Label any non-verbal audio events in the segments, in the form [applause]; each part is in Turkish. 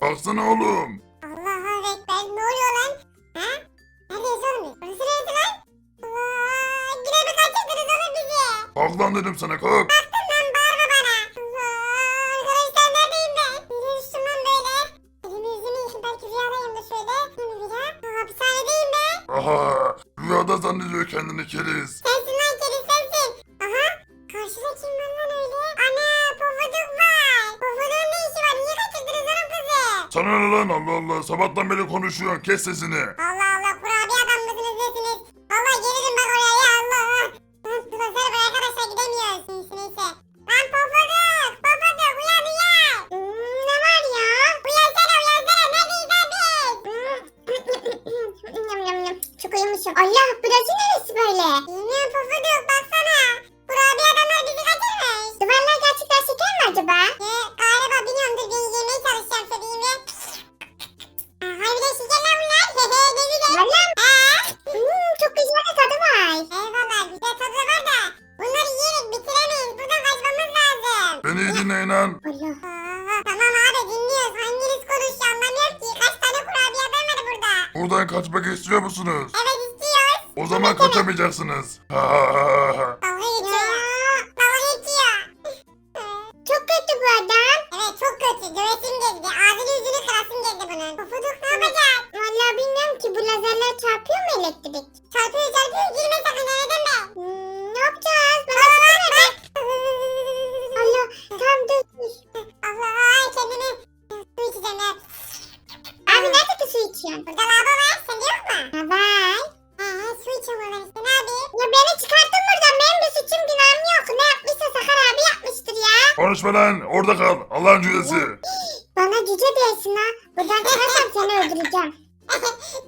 Baksana oğlum. Allah'a ekber ne oluyor lan? Ha? Neredeyiz oğlum biz? Burası neresi lan? Allah! Yine mi kaçırdınız oğlum bizi? Kalk lan dedim sana kalk. Baktım lan bağırma bana. Allah! Arkadaşlar neredeyim ben? Nereye düştüm lan böyle? Elimi yüzümü yıkayım belki rüyadayım da şöyle. Mi rüya? Hapishanedeyim ben. Aha. Rüyada zannediyor kendini keriz. Sana ne lan Allah Allah. Sabahtan beri konuşuyorsun. Kes sesini. Buradan kaçmak istiyor musunuz? Evet istiyoruz. O zaman kaçamayacaksınız. Ha ha ha ha. Dalga geçiyor. Dalga geçiyor. çok kötü bu adam. Evet çok kötü. Dövesim geldi. Ağzını yüzünü kırasım geldi bunun. Pufuduk ne yapacağız? Vallahi bilmiyorum ki bu lazerler çarpıyor mu elektrik? Çarpıyor çarpıyor. Girme sakın denedin mi? Hmm, ne yapacağız? Bana baksana be. Allah tam dur. Allah kendimi su içeceğim ya. Abi nerede su içiyorsun? Burada lavabo Ya beni çıkarttın buradan. Benim bir suçum günahım yok. Ne yapmışsa Sakar abi yapmıştır ya. Konuşma lan. Orada kal. Allah'ın cüzesi. Bana cüce diyorsun ha. Buradan çıkarsam seni öldüreceğim. [laughs]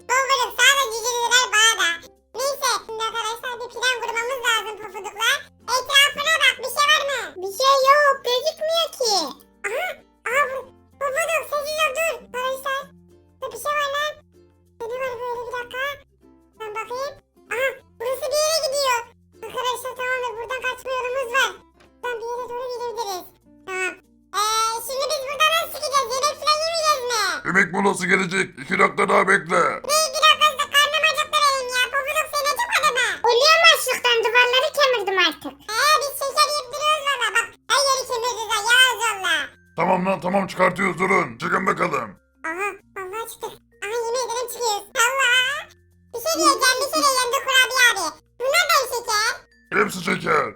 gelecek. İki dakika daha bekle. Ne iki dakikası karnım acıktı benim ya. Pofuduk seni acıkmadı mı? Ölüyor mu açlıktan? Duvarları kemirdim artık. Eee biz şeker yiyip duruyoruz valla bak. Her yeri kemirdik ha yağız valla. Tamam lan tamam çıkartıyoruz durun. Çıkın bakalım. Aha vallahi çıktık. Aha yemin ederim çıkıyoruz. Allah. Bir şey diyeceğim bir şey diyeceğim dur kurabiye abi. Bunlar da şeker. Hepsi şeker.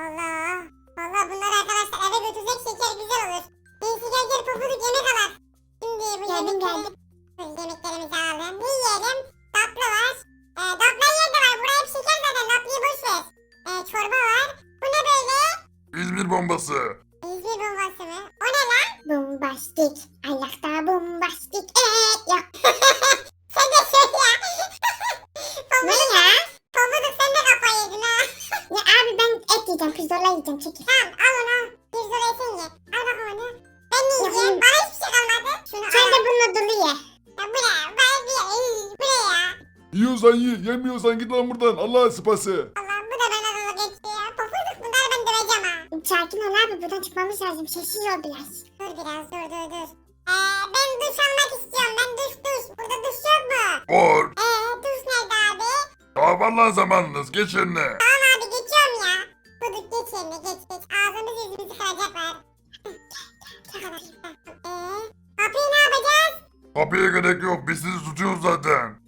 Allah. Valla bunları arkadaşlar eve götürsek şeker güzel olur. Neyse gel gel pofuduk yemek alak. Şimdi bu geldim Yemeklerimizi alalım. Ne yiyelim? Tatlı var. Ee, tatlı yerde var. Buraya hep şeker zaten. Tatlıyı boş ver. Ee, çorba var. Bu ne böyle? İzmir bombası. İzmir bombası mı? O ne lan? Bombastik. Ayakta bombastik. Eee Yemiyorsan git lan buradan. Allah'ın sıpası. Allah'ım bu da bana dalga geçti ya. Pofuduk bunları ben döveceğim ha. Sakin ol abi buradan çıkmamız lazım. Sessiz ol biraz. Dur biraz dur dur dur. Ee, ben duş almak istiyorum. Ben duş duş. Burada duş yok mu? Var. Ee duş nerede abi? Daha var lan zamanınız. Geç yerine. Tamam abi geçiyorum ya. Pofuduk geç yerine geç geç. Ağzımız yüzümüzü kıracaklar. Eee kapıyı ne yapacağız? Kapıya gerek yok. Biz sizi tutuyoruz zaten.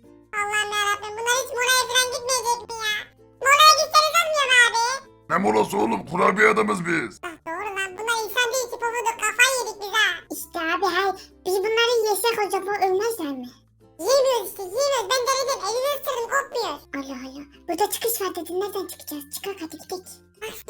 Molası oğlum? Kurabiye adamız biz. Ah doğru lan bunlar insan değil ki pofuduk kafayı yedik biz ha. İşte abi hayır biz bunları yesek acaba ölmezler mi? Yemiyoruz işte yemiyoruz ben denedim elini ısırdım kopmuyor. Allah Allah burada çıkış var dedin nereden çıkacağız? Çıkar hadi gidelim. Nasıl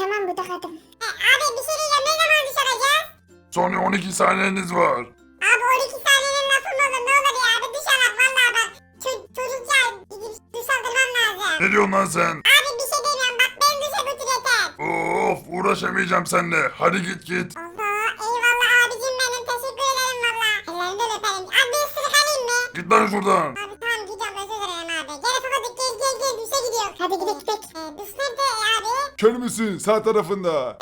Tamam tamam burada kaldım. E, abi bir şey diyeceğim ne zaman duş alacağız? Son 12 saniyeniz var. Abi 12 saniyenin lafı mı olur ne olur ya abi alak valla bak. Ço- çocukça gidip duş aldırmam lazım. Ne diyorsun lan sen? Abi bir şey demiyorum bak beni duşa götür yeter. Of uğraşamayacağım seninle. Hadi git git. Allah eyvallah abicim benim teşekkür ederim valla. Ellerinden öperim. Abi bir ısırık alayım mı? Git lan şuradan. Abi tamam gidiyorum özür dilerim abi. Gel Fafadık gel gel gel düşe gidiyor. Hadi gidelim gidelim. Ee, düş nerede abi? Kör müsün? Sağ tarafında.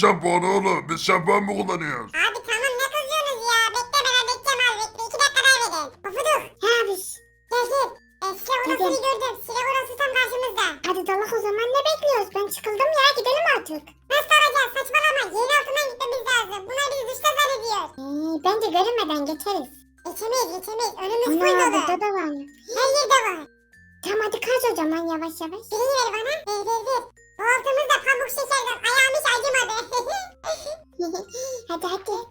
Şampuanı oğlum? Biz şampuan mı kullanıyoruz? Abi tamam ne kızıyorsunuz ya? Bekle ben bekleyeceğim abi bekle. 2 dakika daha verin. Pofuduk He abi. gel gel. E, silah odasını Hadi. gördüm. Silah odası tam karşımızda. Hadi dalak o zaman ne bekliyoruz? Ben çıkıldım ya gidelim artık. Nasıl alacağız? Saçmalama. Yeni altından gitmemiz lazım. Bunlar bizi dışta zannediyor. Ee, bence görünmeden geçeriz. Geçemeyiz geçemeyiz. Önümüz full Ana dolu. burada da var. Her yerde var. Tamam hadi kaç o zaman yavaş yavaş. Birini ver bana. Ver ver ver. Bu altımızda pamuk şekerden. Acımadı. Hadi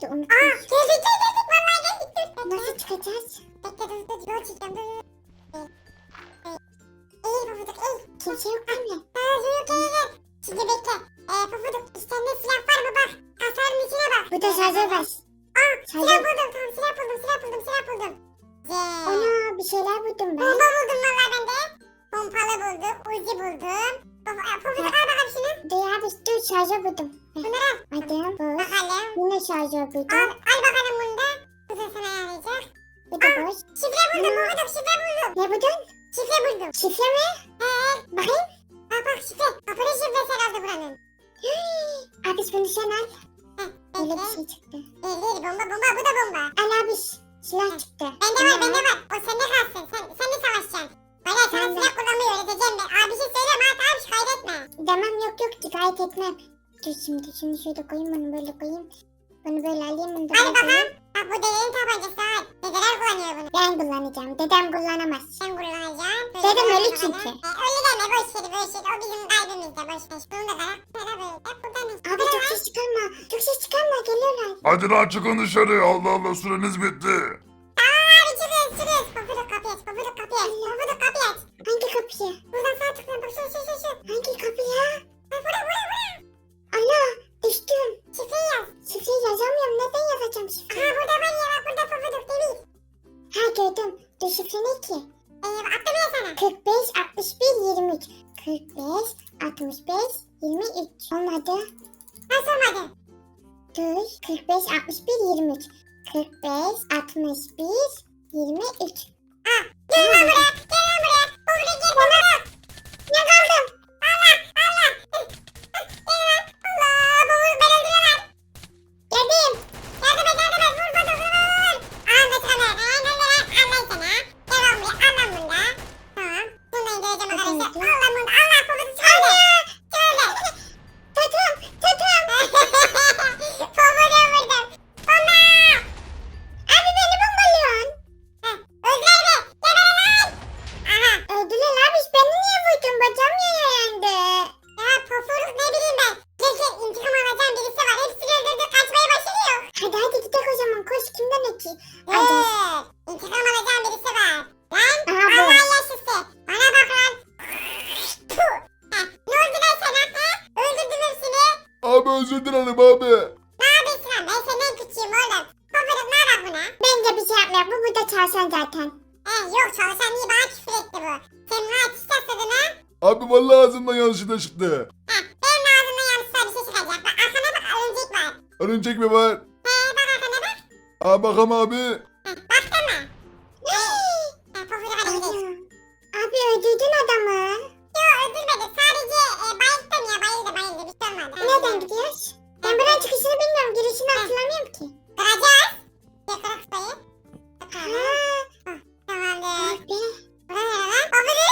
Temizlikçiler de Aa unutmuş. geldik geldik vallahi geldik dur. Nasıl çıkacağız? Bekle dur dur yol çekeceğim dur dur. Eğil. Eğil pofuduk eğil. Kimse yok değil mi? Ha yok eğil eğil. Şimdi bekle. Ee pofuduk üstünde silah var mı bak. Kasarın içine bak. Bu da şarjör var. Aa silah buldum tamam silah buldum silah buldum silah buldum. Yeah. Ana bir şeyler buldum ben. Bomba buldum valla ben de. Pompalı buldum. Uzi buldum. Pof- e, Pofuduk al şunu. Dur abi dur şarjör buldum. Bunları al. Adım boş. Bakalım. Yine şarjör Al, buldum. al bakalım bunu da. Bu da sana yarayacak. Bu da boş. Şifre buldum Pofuduk şifre buldum. Ne buldun? Şifre buldum. Şifre mi? He. Bakayım. Bak bak şifre. Kapının şifresi herhalde buranın. Abi bunu sen al. Öyle bir şey çıktı. Değil değil bomba bomba bu da bomba. Al abi silah çıktı. Bende var bende var. O sende kalsın. Sen, sen de savaşacaksın. Bana sana silah kullanmayı öğreteceğim ben. Abi bir şey söyleme Hatta abi şikayet etme. Demem yok yok şikayet etmem. Dur şimdi şunu şöyle koyayım bunu böyle koyayım. Bunu böyle alayım bunu da Hadi böyle bakalım. koyayım. Bak bu dedenin tabancası ha. Dedeler kullanıyor bunu. Ben kullanacağım. Dedem kullanamaz. Sen kullanacaksın. Dedem Böyle ölü çünkü. E, öyle deme boş ver boş ver. O bizim kalbimizde boş ver. Bunu da karak. Böyle böyle. Buradan. Abi çok ses çıkarma. Çok ses çıkarma geliyorlar. Hadi lan çıkın dışarı. Allah Allah süreniz bitti. 45, 65, 23. Olmadı. Nasıl olmadı? Dur. 45, 61, 23. 45, 61, 23. Ha. Gel buraya. Gel abi özür dilerim abi. Ne yapıyorsun lan? Ben senden küçüğüm oğlum. Babanın ne yapar buna? Bence bir şey yapmıyor. Bu burada çalışan zaten. He yok çalışan iyi bana küfür etti bu. Sen ne ateş tasladın ha? Abi vallahi ağzımdan yanlışlıkla çıktı. He benim ağzımdan yanlışlıkla bir şey çıkacak. Bak arkana bak örümcek var. Örümcek mi var? He bak arkana bak. Aa bakam abi. He baktın mı? Hii. He pofuduk. Abi öldürdün adamı. Nereden gidiyoruz? Ben buranın çıkışını bilmiyorum. Girişini hatırlamıyorum ki. Duracağız. Yakala kutayı. Tamamdır. Bura nere lan? O biri